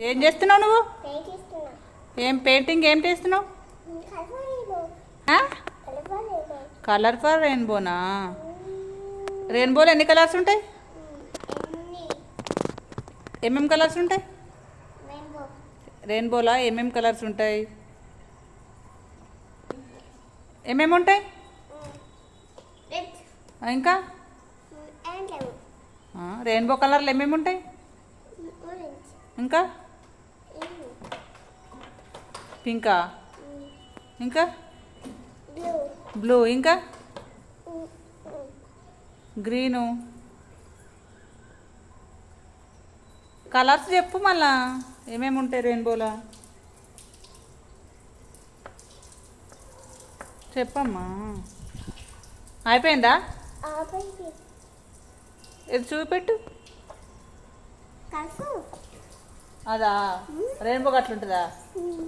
ఏం చేస్తున్నావు నువ్వు? ఏం పెయింటింగ్ ఏం చేస్తున్నావు? కలర్ ఫర్ రెయిన్బోనా రెయిన్బోలో ఎన్ని కలర్స్ ఉంటాయి? ఏమేం కలర్స్ ఉంటాయి? రెయిన్బోలో ఏమేం కలర్స్ ఉంటాయి? ఏమేమి ఉంటాయి? ఇంకా? రెయిన్బో కలర్లు ఏమేమి ఉంటాయి? ఇంకా? పింకా. ఇంకా? బ్లూ ఇంకా? గ్రీను కలర్స్ చెప్పు మళ్ళా. ఏమేమి ఉంటాయి రెయిన్బోలో చెప్పమ్మా. అయిపోయిందా? ఇది చూపెట్టు. అదా? రెయిన్బో అట్లుంటుందా Mm.